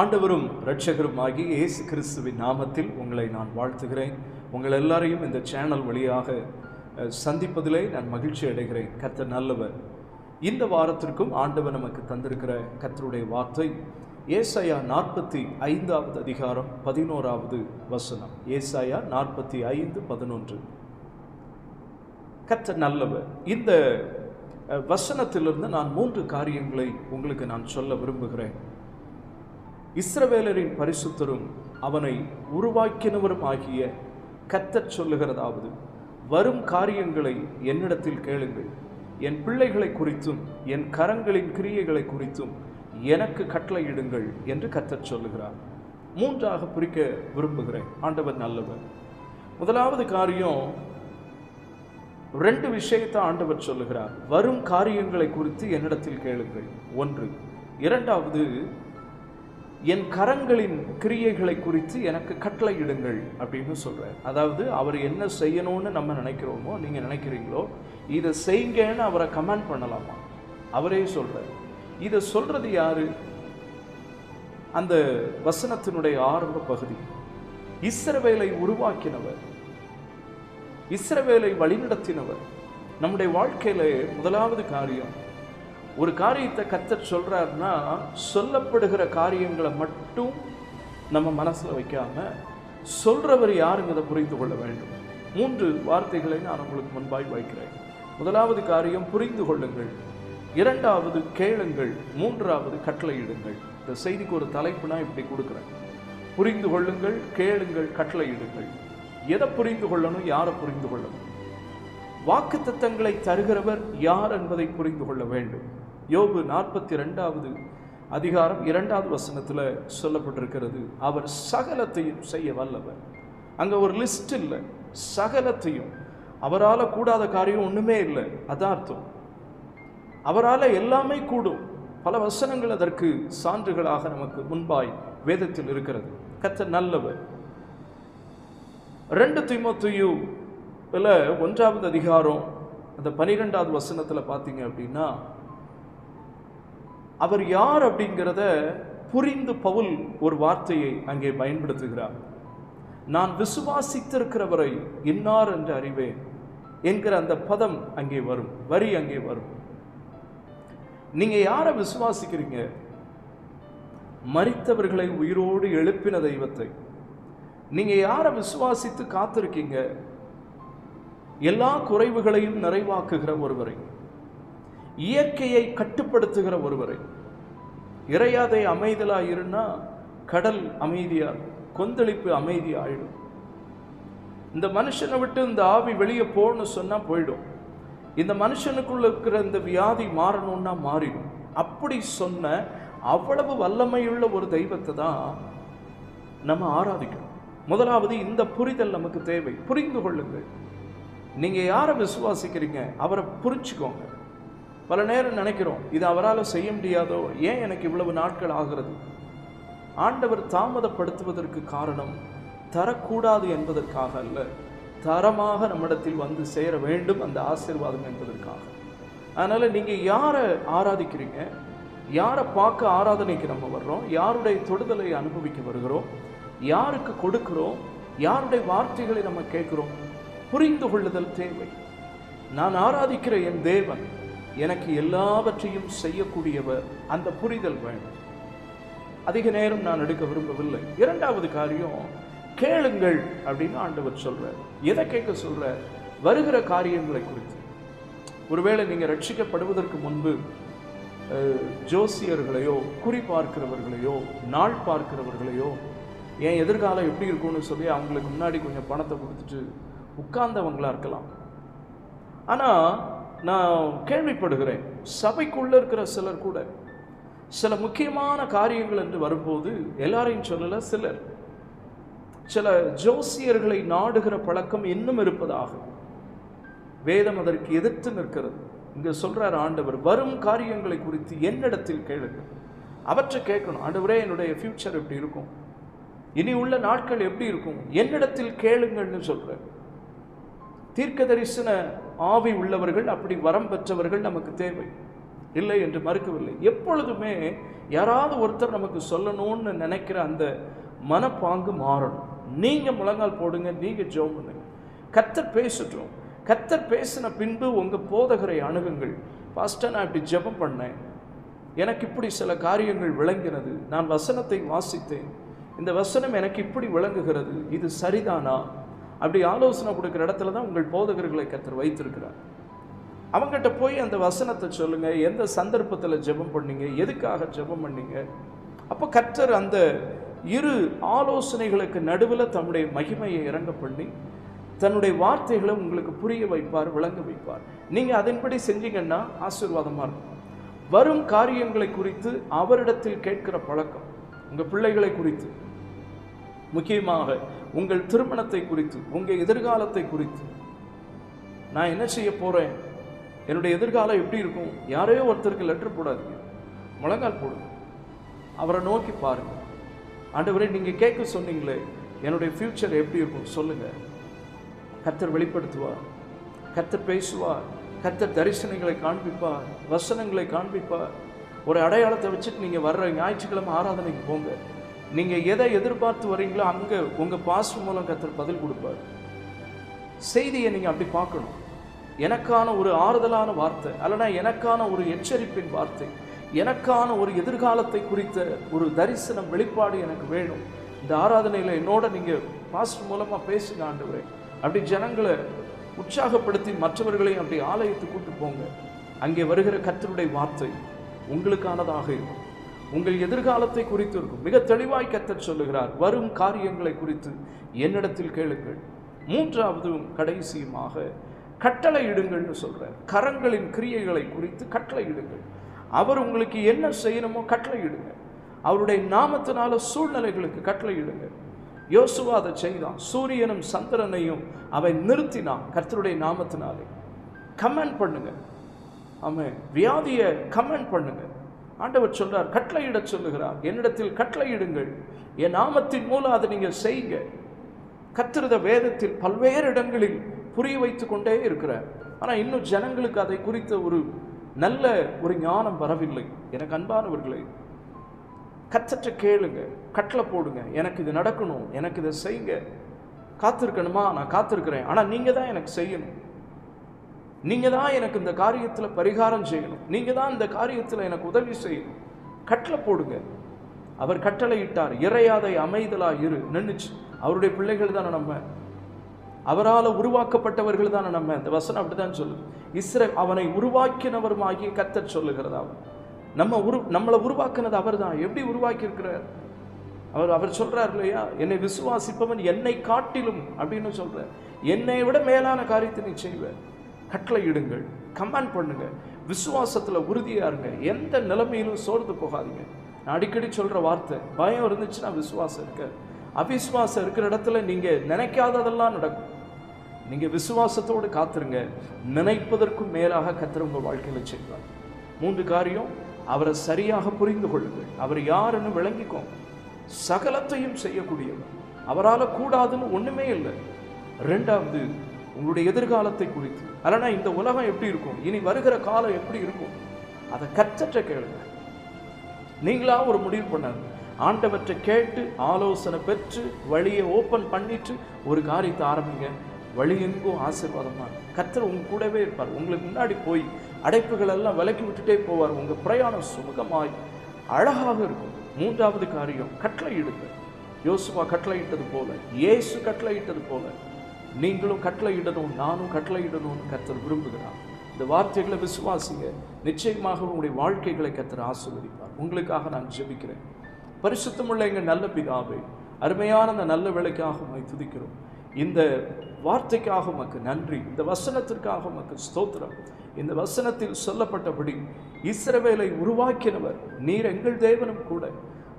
ஆண்டவரும் இரட்சகரும் ஆகிய இயேசு கிறிஸ்துவின் நாமத்தில் உங்களை நான் வாழ்த்துகிறேன். உங்கள் எல்லாரையும் இந்த சேனல் வழியாக சந்திப்பதிலே நான் மகிழ்ச்சி அடைகிறேன். கர்த்தர் நல்லவர். இந்த வாரத்திற்கும் ஆண்டவர் நமக்கு தந்திருக்கிற கர்த்தருடைய வார்த்தை ஏசாயா நாற்பத்தி ஐந்தாவது அதிகாரம் பதினோராவது வசனம். ஏசாயா நாற்பத்தி ஐந்து பதினொன்று. கர்த்தர் நல்லவர். இந்த வசனத்திலிருந்து நான் மூன்று காரியங்களை உங்களுக்கு நான் சொல்ல விரும்புகிறேன். இஸ்ரவேலரின் பரிசுத்தரும் அவனை உருவாக்கினவரும் ஆகிய கத்தச் சொல்லுகிறதாவது வரும் காரியங்களை என்னிடத்தில் கேளுங்கள். என் பிள்ளைகளை குறித்தும் என் கரங்களின் கிரியைகளை குறித்தும் எனக்கு கட்டளையிடுங்கள் என்று கத்தச் சொல்லுகிறார். மூன்றாக பிரிக்க விரும்புகிறேன். ஆண்டவர் நல்லவர். முதலாவது காரியம் ரெண்டு விஷயத்தை ஆண்டவர் சொல்லுகிறார். வரும் காரியங்களை குறித்து என்னிடத்தில் கேளுங்கள். ஒன்று. இரண்டாவது என் கரங்களின் கிரியைகளை குறித்து எனக்கு கட்டளையிடுங்கள் அப்படின்னு சொல்கிறார் அதாவது அவர் என்ன செய்யணும்னு நம்ம நினைக்கிறோமோ நீங்க நினைக்கிறீங்களோ இதை செய்யுங்கன்னு அவரை கமெண்ட் பண்ணலாமா? அவரே சொல்கிறார் இதை சொல்றது யாரு? அந்த வசனத்தினுடைய ஆரம்ப பகுதி. இஸ்ரவேலை உருவாக்கினவர் இஸ்ரவேலை வழிநடத்தினவர் நம்முடைய வாழ்க்கையில முதலாவது காரியம் ஒரு காரியத்தை கத்தர் சொல்கிறாருன்னா சொல்லப்படுகிற காரியங்களை மட்டும் நம்ம மனசில் வைக்காம சொல்கிறவர் யாருங்கிறத புரிந்து கொள்ள வேண்டும். மூன்று வார்த்தைகளை நான் உங்களுக்கு முன்பாய் வைக்கிறேன். முதலாவது காரியம் புரிந்து கொள்ளுங்கள். இரண்டாவது கேளுங்கள். மூன்றாவது கட்டளையிடுங்கள். இந்த செய்திக்கு ஒரு தலைப்பு நான் இப்படி கொடுக்குறேன். புரிந்து கொள்ளுங்கள் கேளுங்கள் கட்டளையிடுங்கள். எதை புரிந்து கொள்ளணும் யாரை புரிந்து கொள்ளணும்? வாக்கு தத்தங்களை தருகிறவர் யார் என்பதை புரிந்து கொள்ள வேண்டும். யோபு நாற்பத்தி ரெண்டாவது அதிகாரம் இரண்டாவது வசனத்துல சொல்லப்பட்டிருக்கிறது. அவர் சகலத்தையும் செய்ய வல்லவர். அங்க ஒரு லிஸ்ட் இல்லை. சகலத்தையும். அவரால கூடாத காரியம் ஒண்ணுமே இல்லை. அதார்த்தம் அவரால எல்லாமே கூடும். பல வசனங்கள் அதற்கு சான்றுகளாக நமக்கு முன்பாய் வேதத்தில் இருக்கிறது. கத்த நல்லவர். ரெண்டு திமுத்தையு இல்லை ஒன்றாவது அதிகாரம் அந்த பனிரெண்டாவது வசனத்துல பார்த்தீங்க அப்படின்னா அவர் யார் அப்படிங்கிறத புரிந்து பவுல் ஒரு வார்த்தையை அங்கே பயன்படுத்துகிறார். நான் விசுவாசித்திருக்கிறவரை இன்னார் என்று அறிவேன் என்கிற அந்த பதம் அங்கே வரும் வரி அங்கே வரும். நீங்க யாரை விசுவாசிக்கிறீங்க? மறித்தவர்களை உயிரோடு எழுப்பின தெய்வத்தை. நீங்க யாரை விசுவாசித்து காத்திருக்கீங்க? எல்லா குறைவுகளையும் நிறைவாக்குகிற ஒருவரை. இயற்கையை கட்டுப்படுத்துகிற ஒருவரை. இறையாதை அமைதலாக இருந்தால் கடல் அமைதியாக கொந்தளிப்பு அமைதியாயிடும் இந்த மனுஷனை விட்டு இந்த ஆவி வெளியே போகணும்னு சொன்னால் போயிடும். இந்த மனுஷனுக்குள்ள இருக்கிற இந்த வியாதி மாறணும்னா மாறிடும். அப்படி சொன்ன அவ்வளவு வல்லமையுள்ள ஒரு தெய்வத்தை தான் நம்ம ஆராதிக்கணும். முதலாவது இந்த புரிதல் நமக்கு தேவை. புரிந்து கொள்ளுங்கள். நீங்கள் யாரை விசுவாசிக்கிறீங்க? அவரை புரிஞ்சுக்கோங்க. பல நேரம் நினைக்கிறோம் இது அவரால் செய்ய முடியாதோ ஏன் எனக்கு இவ்வளவு நாட்கள் ஆகிறது? ஆண்டவர் தாமதப்படுத்துவதற்கு காரணம் தரக்கூடாது என்பதற்காக அல்ல. தரமாக நம்மிடத்தில் வந்து சேர வேண்டும் அந்த ஆசீர்வாதம் என்பதற்காக. அதனால் நீங்கள் யாரை ஆராதிக்கிறீங்க? யாரை பார்க்க ஆராதனைக்கு நம்ம வர்றோம்? யாருடைய தொடுதலை அனுபவிக்க வருகிறோம்? யாருக்கு கொடுக்கிறோம்? யாருடைய வார்த்தைகளை நம்ம கேட்குறோம்? புரிந்து கொள்ளுதல் தேவை. நான் ஆராதிக்கிற என் தேவன் எனக்கு எல்லாவற்றையும் செய்யக்கூடியவர் அந்த புரிதல் வேண்டும் அதிக நேரம் நான் எடுக்க விரும்பவில்லை. இரண்டாவது காரியம் கேளுங்கள் அப்படின்னு ஆண்டவர் சொல்றார். எதை கேட்க சொல்றார்? வருகிற காரியங்களை குறித்து. ஒருவேளை நீங்கள் ரட்சிக்கப்படுவதற்கு முன்பு ஜோசியர்களையோ குறி பார்க்கிறவர்களையோ நாள் பார்க்கிறவர்களையோ என் எதிர்காலம் எப்படி இருக்கும்னு சொல்லி அவங்களுக்கு முன்னாடி கொஞ்சம் பணத்தை கொடுத்துட்டு உட்கார்ந்தவங்களாக இருக்கலாம். ஆனால் நான் கேள்விப்படுகிறேன். சபைக்குள்ளே இருக்கிற சிலர் கூட. சில முக்கியமான காரியங்கள் என்று வரும்போது எல்லாரையும் சொல்லல சிலர். சில ஜோசியர்களை நாடுகிற பழக்கம் இன்னும் இருப்பதாக. வேதம் அதற்கு எதிர்த்து நிற்கிறது. இங்கே சொல்கிறார் ஆண்டவர் வரும் காரியங்களை குறித்து என்னிடத்தில் கேளுங்கள். அவற்றை கேட்கணும். ஆண்டவரே என்னுடைய ஃப்யூச்சர் எப்படி இருக்கும்? இனி உள்ள நாட்கள் எப்படி இருக்கும்? என்னிடத்தில் கேளுங்கள்னு சொல்கிறேன் தீர்க்க தரிசன ஆவி உள்ளவர்கள் அப்படி வரம் பெற்றவர்கள் நமக்கு தேவை. இல்லை என்று மறுக்கவில்லை. எப்பொழுதுமே யாராவது ஒருத்தர் நமக்கு சொல்லணும்னு நினைக்கிற அந்த மனப்பாங்கு மாறணும். நீங்கள் முழங்கால் போடுங்க நீங்கள் ஜெபம் பண்ணுங்க. கத்தர் பேசட்டும். கத்தர் பேசின பின்பு உங்கள் போதகரை அணுகுங்கள். பாஸ்டர் நான் இப்படி ஜெபம் பண்ணேன். எனக்கு இப்படி சில காரியங்கள் விளங்கினது. நான் வசனத்தை வாசித்தேன். இந்த வசனம் எனக்கு இப்படி விளங்குகிறது. இது சரிதானா? அப்படி ஆலோசனை கொடுக்குற இடத்துல தான் உங்கள் போதகர்களை கத்தர் வைத்திருக்கிறார். அவங்ககிட்ட போய் அந்த வசனத்தை சொல்லுங்க எந்த சந்தர்ப்பத்தில் ஜெபம் பண்ணீங்க எதுக்காக ஜெபம் பண்ணீங்க? அப்போ கர்த்தர் அந்த இரு ஆலோசனைகளுக்கு நடுவில் தன்னுடைய மகிமையை இறங்க பண்ணி தன்னுடைய வார்த்தைகளை உங்களுக்கு புரிய வைப்பார் விளங்க வைப்பார். நீங்கள் அதன்படி செஞ்சீங்கன்னா ஆசீர்வாதமாக இருக்கும். வரும் காரியங்களை குறித்து அவரிடத்தில் கேட்கிற பழக்கம் உங்கள் பிள்ளைகளை குறித்து முக்கியமாக உங்கள் திருமணத்தை குறித்து உங்கள் எதிர்காலத்தை குறித்து. நான் என்ன செய்ய போகிறேன் என்னுடைய எதிர்காலம் எப்படி இருக்கும்? யாரையோ ஒருத்தருக்கு லெட்டர் போடாதீங்க. முழங்கால் போடுங்க அவரை நோக்கி பாருங்கள் ஆண்டவரே நீங்கள் கேட்க சொன்னீங்களே என்னுடைய ஃப்யூச்சர் எப்படி இருக்கும்? சொல்லுங்கள் கத்தர் வெளிப்படுத்துவார். கத்தர் பேசுவார். கத்தர் தரிசனங்களை காண்பிப்பார். வசனங்களை காண்பிப்பார். ஒரு அடையாளத்தை வச்சுட்டு நீங்கள் வர்ற ஞாயிற்றுக்கிழமை ஆராதனைக்கு போங்க. நீங்கள் எதை எதிர்பார்த்து வரீங்களோ அங்கே உங்கள் பாஸ் மூலம் கத்தர் பதில் கொடுப்பார். செய்தியை நீங்கள் அப்படி பார்க்கணும். எனக்கான ஒரு ஆறுதலான வார்த்தை அல்லனா எனக்கான ஒரு எச்சரிப்பின் வார்த்தை எனக்கான ஒரு எதிர்காலத்தை குறித்த ஒரு தரிசனம் வெளிப்பாடு எனக்கு வேணும். இந்த ஆராதனையில் என்னோட நீங்கள் பாஸ்டர் மூலமாக பேசுங்க ஆண்டவரே. அப்படி ஜனங்களை உற்சாகப்படுத்தி மற்றவர்களையும் அப்படி ஆலயத்துக்கு கூட்டு போங்க. அங்கே வருகிற கத்தருடைய வார்த்தை உங்களுக்கானதாக இருக்கும். உங்கள் எதிர்காலத்தை குறித்து இருக்கும் மிக தெளிவாய் கத்தர் சொல்லுகிறார். வரும் காரியங்களை குறித்து என்னிடத்தில் கேளுங்கள். மூன்றாவதும் கடைசியுமாக கட்டளையிடுங்கள்னு சொல்கிறார் கரங்களின் கிரியைகளை குறித்து கட்டளையிடுங்கள் அவர் உங்களுக்கு என்ன செய்யணுமோ கட்டளையிடுங்க அவருடைய நாமத்தினால சூழ்நிலைகளுக்கு கட்டளையிடுங்க யோசுவா அதை செய்தான். சூரியனும் சந்திரனையும் அவன் நிறுத்தினான் கர்த்தருடைய நாமத்தினாலே. கமெண்ட் பண்ணுங்க. அவன் வியாதியை கமெண்ட் பண்ணுங்க. ஆண்டவர் சொல்றார் கட்டளையிட சொல்லுகிறார். என்னிடத்தில் கட்டளையிடுங்கள். என் நாமத்தின் மூலம் அதை நீங்கள் செய்யுங்க. கத்திருத வேதத்தில் பல்வேறு இடங்களில் புரிய வைத்து கொண்டே இருக்கிறார். ஆனால் இன்னும் ஜனங்களுக்கு அதை குறித்த ஒரு நல்ல ஒரு ஞானம் வரவில்லை. எனக்கு அன்பானவர்களை கத்தற்ற கேளுங்க. கட்டளை போடுங்க. எனக்கு இது நடக்கணும். எனக்கு இதை செய்யுங்க. காத்திருக்கணுமா? நான் காத்திருக்கிறேன். ஆனால் நீங்கள் தான் எனக்கு செய்யணும். நீங்கள் தான் எனக்கு இந்த காரியத்தில் பரிகாரம் செய்யணும். நீங்கள் தான் இந்த காரியத்தில் எனக்கு உதவி செய்யணும். கட்டளை போடுங்க. அவர் கட்டளையிட்டார் இறையாதை அமைதலா இரு. நின்றுச்சு அவருடைய பிள்ளைகள் தானே நம்ம. அவரால் உருவாக்கப்பட்டவர்கள் தானே நம்ம. இந்த வசனம் அப்படிதான் சொல்லுது. இஸ்ரே அவனை உருவாக்கினவருமாகிய கத்தர் சொல்லுகிறதா நம்ம உரு நம்மளை உருவாக்குனது அவர் தான் எப்படி உருவாக்கியிருக்கிறார்? அவர் அவர் சொல்றார் இல்லையா? என்னை விசுவாசிப்பவன் என்னை காட்டிலும் அப்படின்னு சொல்றார். என்னை விட மேலான காரியத்தை நீ செய்வேன் கட்டளை கட்டளையிடுங்கள் கமாண்ட் பண்ணுங்கள் விசுவாசத்தில் உறுதியாக இருங்க எந்த நிலைமையிலும் சோர்ந்து போகாதீங்க. நான் அடிக்கடி சொல்கிற வார்த்தை பயம் இருந்துச்சுன்னா விசுவாசம் இருக்க. அவிஸ்வாசம் இருக்கிற இடத்துல நீங்கள் நினைக்காததெல்லாம் நடக்கும். நீங்கள் விசுவாசத்தோடு காத்துருங்க நினைப்பதற்கும் மேலாக கத்தர் உங்கள் வாழ்க்கையில் செய்வார். மூன்று காரியம் அவரை சரியாக புரிந்து கொள்ளுங்கள். அவர் யாருன்னு விளங்கிக்கோ சகலத்தையும் செய்யக்கூடியவர். அவரால் கூடாதுன்னு ஒன்றுமே இல்லை. ரெண்டாவது உங்களுடைய எதிர்காலத்தை குறித்து. அல்லனா இந்த உலகம் எப்படி இருக்கும்? இனி வருகிற காலம் எப்படி இருக்கும்? அதை கற்றற்ற கேளுங்க. நீங்களா ஒரு முடிவு பண்ணாங்க. ஆண்டவற்றை கேட்டு ஆலோசனை பெற்று வழியை ஓப்பன் பண்ணிட்டு ஒரு காரியத்தை ஆரம்பிங்க. வழி எங்கும் ஆசீர்வாதமா? கர்த்தர் உங்க கூடவே இருப்பார். உங்களுக்கு முன்னாடி போய் அடைப்புகள் எல்லாம் விலக்கி விட்டுட்டே போவார். உங்க பிரயாணம் சுமூகமாய் அழகாக இருக்கும். மூன்றாவது காரியம் கட்டளையிடுங்க. யோசுவா கட்டளையிட்டது போல இயேசு கட்டளையிட்டது போல நீங்களும் கட்டளையிடணும் நானும் கட்டளையிடணும்னு கத்தர் விரும்புகிறார். இந்த வார்த்தைகளை விசுவாசிங்க. நிச்சயமாக உங்களுடைய வாழ்க்கைகளை கத்தர் ஆசீர்வதிப்பார். உங்களுக்காக நான் ஜெபிக்கிறேன். பரிசுத்தமுள்ள எங்கள் நல்ல பிதாவை அருமையான அந்த நல்ல வேலைக்காக உம்மை துதிக்கிறோம். இந்த வார்த்தைக்காக உமக்கு நன்றி. இந்த வசனத்திற்காக உமக்கு ஸ்தோத்திரம். இந்த வசனத்தில் சொல்லப்பட்டபடி இஸ்ரவேலை உருவாக்கினவர் நீர் எங்கள் தேவனும் கூட.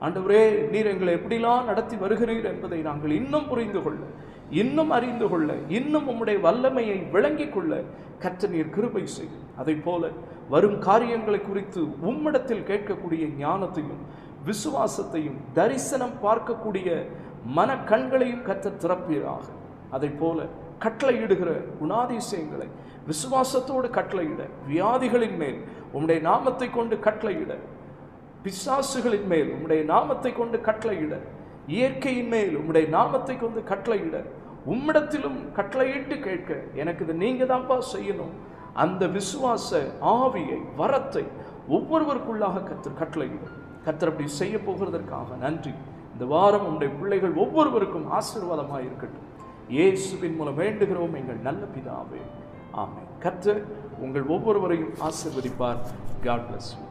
ஆண்டவரே நீர் எங்களை எப்படிலாம் நடத்தி வருகிறீர் என்பதை நாங்கள் இன்னும் புரிந்து கொள்ள இன்னும் அறிந்து கொள்ள இன்னும் உம்முடைய வல்லமையை விளங்கிக் கொள்ள கற்ற நீர் கிருபை செய்யும். அதை போல வரும் காரியங்களை குறித்து உம்மிடத்தில் கேட்கக்கூடிய ஞானத்தையும் விசுவாசத்தையும் தரிசனம் பார்க்கக்கூடிய மன கண்களையும் கற்ற திறப்பீராக. அதை போல கட்டளையிடுகிற குணாதிசயங்களை விசுவாசத்தோடு கட்டளையிட வியாதிகளின் மேல் உம்முடைய நாமத்தை கொண்டு கட்டளையிட பிசாசுகளின் மேல் உம்முடைய நாமத்தை கொண்டு கட்டளையிட இயற்கையின் மேல் உம்முடைய நாமத்தை கொண்டு கட்டளையிட உம்மிடத்திலும் கட்டளையிட்டு கேட்க எனக்கு இது நீங்கள் தான்ப்பா செய்யணும். அந்த விசுவாச ஆவியை வரத்தை ஒவ்வொருவருக்குள்ளாக கத்தர் கட்டளையிடும். கத்தர் அப்படி செய்ய போகிறதற்காக நன்றி. இந்த வாரம் உங்களுடைய பிள்ளைகள் ஒவ்வொருவருக்கும் ஆசீர்வாதமாக இருக்கட்டும். இயேசுவின் மூலம் வேண்டுகிறோம் எங்கள் நல்ல பிதாவே. ஆமை கர்த்தர் உங்கள் ஒவ்வொருவரையும் ஆசிர்வதிப்பார். God bless you